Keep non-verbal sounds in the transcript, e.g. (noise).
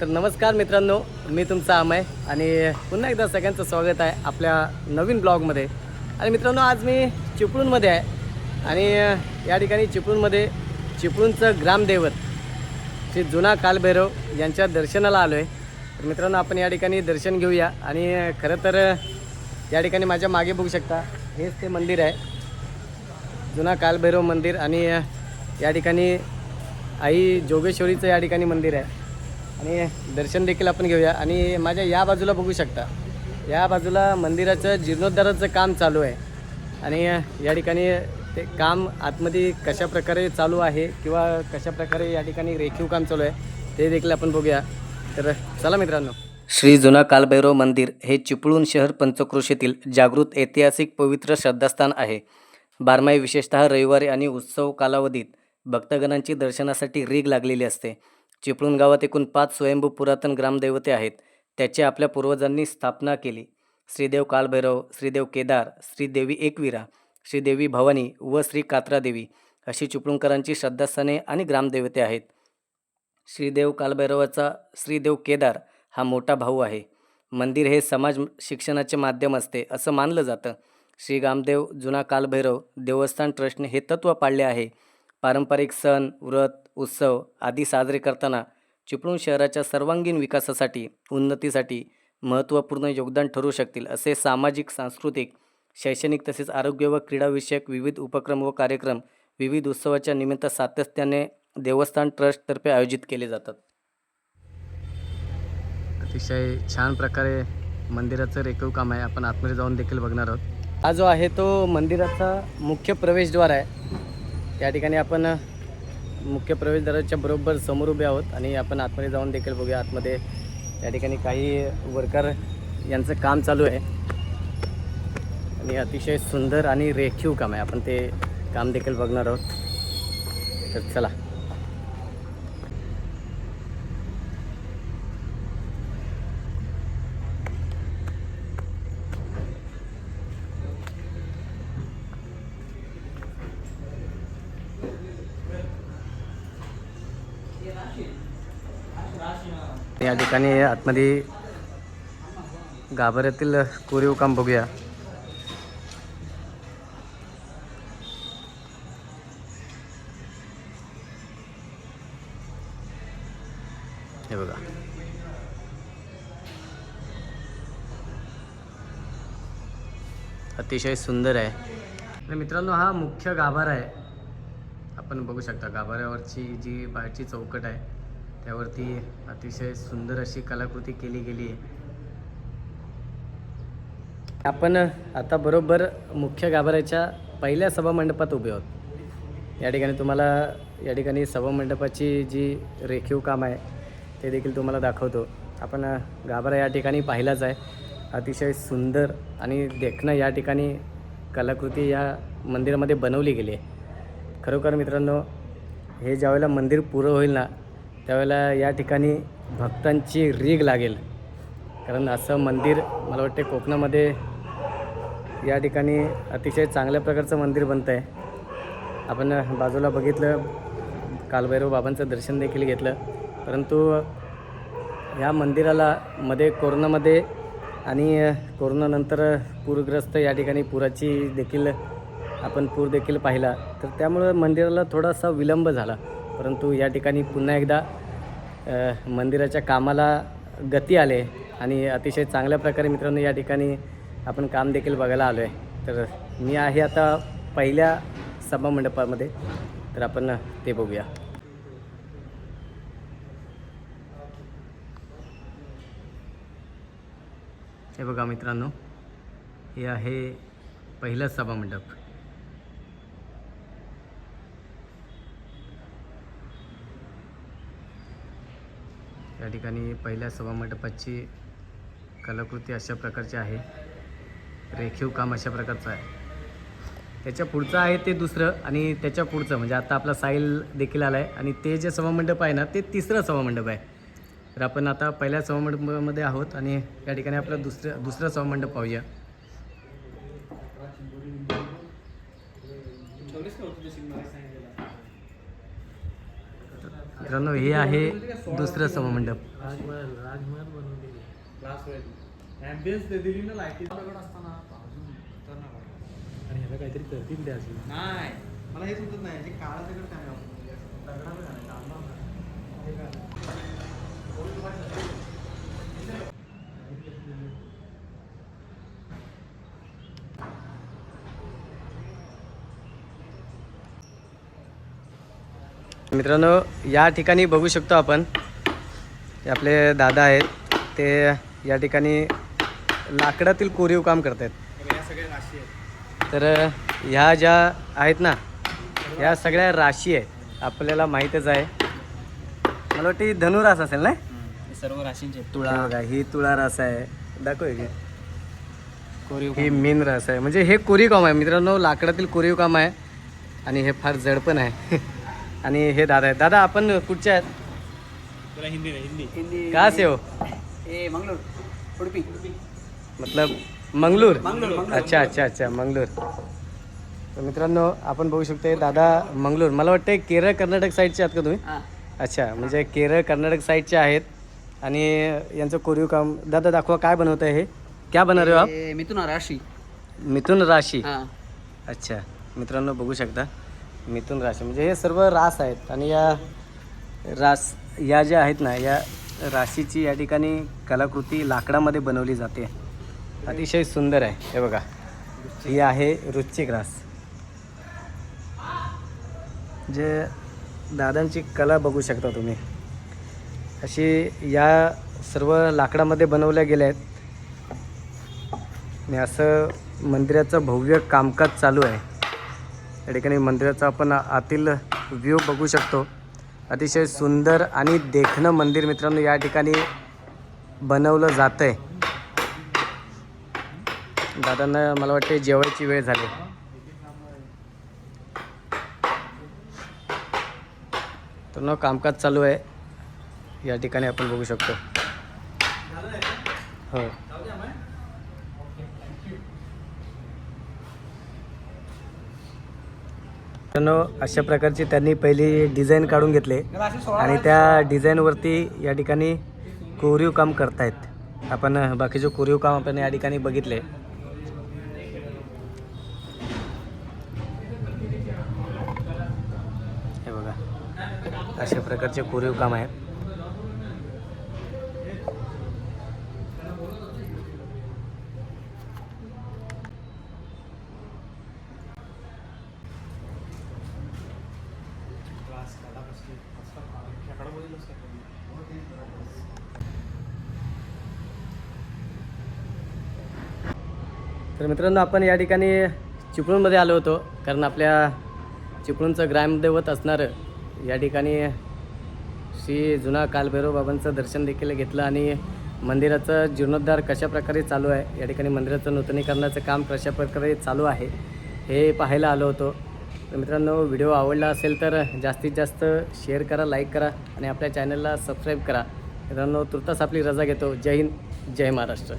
तर नमस्कार मित्रांनो मी तुमचा अमय आणि पुन्हा एकदा सगळ्यांचं स्वागत आहे आपल्या नवीन ब्लॉगमध्ये. आणि मित्रांनो आज मी चिपळूणमध्ये आहे आणि या ठिकाणी चिपळूणमध्ये चिपळूणचं ग्रामदैवत श्री जुना कालभैरव यांच्या दर्शनाला आलो आहे तर मित्रांनो आपण या ठिकाणी दर्शन घेऊया आणि खरं तर या ठिकाणी माझ्या मागे बघू शकता हेच ते मंदिर आहे. जुना कालभैरव मंदिर आणि या ठिकाणी आई जोगेश्वरीचं या ठिकाणी मंदिर आहे. आणि दर्शन देखील आपण घेऊया. आणि माझ्या या बाजूला बघू शकता. या बाजूला मंदिराचं जीर्णोद्धाराचं काम चालू आहे. आणि या ठिकाणी ते काम आतमध्ये कशा प्रकारे चालू आहे किंवा कशा प्रकारे या ठिकाणी रेखीव काम चालू आहे ते देखील आपण बघूया. तर चला मित्रांनो. श्री जुना कालभैरव मंदिर हे चिपळूण शहर पंचक्रोशीतील जागृत ऐतिहासिक पवित्र श्रद्धास्थान आहे. बारमाही विशेषतः रविवारी आणि उत्सव कालावधीत भक्तगणांची दर्शनासाठी रीग लागलेली असते. चिपळूण गावात एकूण पाच स्वयंभू पुरातन ग्रामदैवते आहेत. त्याची आपल्या पूर्वजांनी स्थापना केली. श्रीदेव कालभैरव श्रीदेव केदार श्रीदेवी एकविरा श्रीदेवी भवानी व श्री कात्रादेवी अशी चिपळूणकरांची श्रद्धास्थाने आणि ग्रामदैवते आहेत. श्रीदेव कालभैरवाचा श्रीदेव केदार हा मोठा भाऊ आहे. मंदिर हे समाज शिक्षणाचे माध्यम असते असं मानलं जातं. श्री गामदेव जुना कालभैरव देवस्थान ट्रस्टने हे तत्त्व पाळले आहे. पारंपरिक सण व्रत उत्सव आदी साजरे करताना चिपळूण शहराच्या सर्वांगीण विकासासाठी उन्नतीसाठी महत्त्वपूर्ण योगदान ठरू शकतील असे सामाजिक सांस्कृतिक शैक्षणिक तसेच आरोग्य व क्रीडाविषयक विविध उपक्रम व कार्यक्रम विविध उत्सवाच्या निमित्त सातत्याने देवस्थान ट्रस्टतर्फे आयोजित केले जातात. अतिशय छान प्रकारे मंदिराचं रेखीव काम आहे. आपण आतमध्ये जाऊन देखील बघणार आहोत. हा जो आहे तो मंदिराचा मुख्य प्रवेशद्वार आहे. या ठिकाणी आपण मुख्य प्रवेशद्वाराच्या बरोबर समोर उभे आहोत आणि आपण आतमध्ये जाऊन देखील बघूया. आतमध्ये या ठिकाणी काही वर्कर यांचं काम चालू आहे. आणि अतिशय सुंदर आणि रेखीव काम आहे. आपण ते काम देखील बघणार आहोत. तर चला. या ठिकाणी आतमध्ये गाभाऱ्यातील कोरीव काम बघूया. हे बघा. अतिशय सुंदर आहे. मित्रांनो हा मुख्य गाभारा आहे. आपण बघू शकता गाभाऱ्यावरची जी बाहेरची चौकट आहे त्यावरती अतिशय सुंदर अशी कलाकृती केली गेली आहे. आपण आता बरोबर मुख्य गाभाऱ्याच्या पहिल्या सभामंडपात उभे आहोत. या ठिकाणी तुम्हाला या ठिकाणी सभामंडपाची जी रेखीव काम आहे ते देखील तुम्हाला दाखवतो. आपण गाभारा या ठिकाणी पाहिलाच आहे. अतिशय सुंदर आणि देखणं या ठिकाणी कलाकृती या मंदिरामध्ये बनवली गेली आहे. खरोखर मित्रांनो हे ज्यावेळेला मंदिर पुरं होईल ना त्यावेळेला या ठिकाणी भक्तांची रीग लागेल. कारण असं मंदिर मला वाटते कोकणामध्ये या ठिकाणी अतिशय चांगल्या प्रकारचं मंदिर बनतं आहे आपण बाजूला बघितलं कालभैरव बाबांचं दर्शन देखील घेतलं. परंतु ह्या मंदिराला मध्ये कोरोनामध्ये आणि कोरोनानंतर पूरग्रस्त या ठिकाणी पुराची देखील आपण पूर देखील पाहिला. तर त्यामुळं मंदिराला थोडासा विलंब झाला. परंतु या ठिकाणी पुन्हा एकदा मंदिराच्या कामाला गती आले आणि अतिशय चांगल्या प्रकारे मित्रांनो या ठिकाणी आपण काम देखील बघायला आलो आहे तर मी आहे आता पहिल्या सभामंडपामध्ये. तर आपण ते बघूया. हे बघा मित्रांनो हे आहे पहिलं सभामंडप. या ठिकाणी पहिल्या सभामंडपाची कलाकृती अशा प्रकारची आहे. रेखीव काम अशा प्रकारचं आहे. त्याच्या पुढचं आहे ते दुसरं आणि त्याच्या पुढचं म्हणजे आता आपला साईल देखील आला आहे आणि ते जे सभामंडप आहे ना ते तिसरं सभामंडप आहे. तर आपण आता पहिल्या सभामंडपामध्ये आहोत आणि या ठिकाणी आपलं दुसरं दुसरं सभामंडप पाहूया. मित्रांनो हे आहे दुसरं सममंडप. राजमहल राजमहल बनवलेली क्लास ॲम्बियन्स ते दिली ना लाईटी असताना अजून खतरनाक वाटलं. आणि ह्याला काहीतरी करतील ते अजून. नाही. मला हे सुचत नाही. जे काळा दगड काय? मित्रांनो या ठिकाणी बघू शकतो आपण आपले दादा आहेत ते या ठिकाणी लाकडातील कोरीव काम करत आहेत या सगळ्या राशी आहेत तर ह्या ज्या आहेत ना या सगळ्या राशी आहेत आपल्याला माहीतच आहे. मला वाटतं धनुरास असेल ना? सर्व राशींचे तुळा बघा ही तुळा रस आहे. दाखव की. ही मीन रस आहे. म्हणजे हे कोरीव काम आहे. मित्रांनो लाकडातील कोरीव काम आहे आणि हे फार जड पण आहे. (laughs) आणि हे दादा आहेत. दादा आपण कुठचे आहेत तुला हिंदी नाही हिंदी. हिंदी. कहाँ से हो? ए मंगलोर. उडपी. मतलब मंगळूर मंगलोर, मंगलोर. अच्छा अच्छा अच्छा मंगळूर तर मित्रांनो आपण बघू शकतो दादा मंगळूर मला वाटतं केरळ कर्नाटक साईडचे आहात का तुम्ही? हां. अच्छा म्हणजे केरळ कर्नाटक साईडचे आहेत. आणि यांचं कोरीव काम दादा दाखवा काय बनवत आहे हे. क्या बना रहे हो आप? ए, मिथुन राशी. मिथुन राशी. हां. अच्छा मित्रांनो बघू शकता. मिथुन राशी. म्हणजे हे सर्व रास आहेत आणि या रास या ज्या आहेत ना या राशीची या ठिकाणी कलाकृती लाकडामध्ये बनवली जाते. अतिशय सुंदर आहे. हे बघा. ही आहे रुच्चिक रास. जे दादांची कला बघू शकता तुम्ही. अशी या सर्व लाकडामध्ये बनवल्या गेल्या आहेत. आणि असं मंदिराचं भव्य कामकाज चालू आहे. या ठिकाणी मंदिराचा आपण आतील व्ह्यू बघू शकतो. अतिशय सुंदर आणि देखणं मंदिर मित्रांनो या ठिकाणी बनवलं जातं आहे दादांना मला वाटते जेवायची वेळ झाली. तर न कामकाज चालू आहे. या ठिकाणी आपण बघू शकतो. हो. अशा प्रकारची त्यांनी पहिली डिझाईन काढून घेतले. आणि त्या डिझाईनवरती या ठिकाणी कोरीव काम करतायत. आपण बाकीचे कोरीव काम आपण या ठिकाणी बघितले. हे बघा. अशा प्रकारचे कोरीव काम आहे तर मित्रांनो आपण या ठिकाणी चिपळूणमध्ये आलो होतो कारण आपल्या चिपळूणचं ग्रामदैवत असणारं या ठिकाणी श्री जुना कालभैरव बाबांचं दर्शन देखील घेतलं आणि मंदिराचं जीर्णोद्धार कशा प्रकारे चालू आहे या ठिकाणी मंदिराचं नूतनीकरणाचं काम कशा प्रकारे चालू आहे हे पाहायला आलो होतो. तर मित्रांनो व्हिडिओ आवडला असेल तर जास्तीत जास्त शेअर करा लाईक करा आणि आपल्या चॅनलला सबस्क्राईब करा. मित्रांनो तुर्तास आपली रजा घेतो. जय हिंद जय महाराष्ट्र.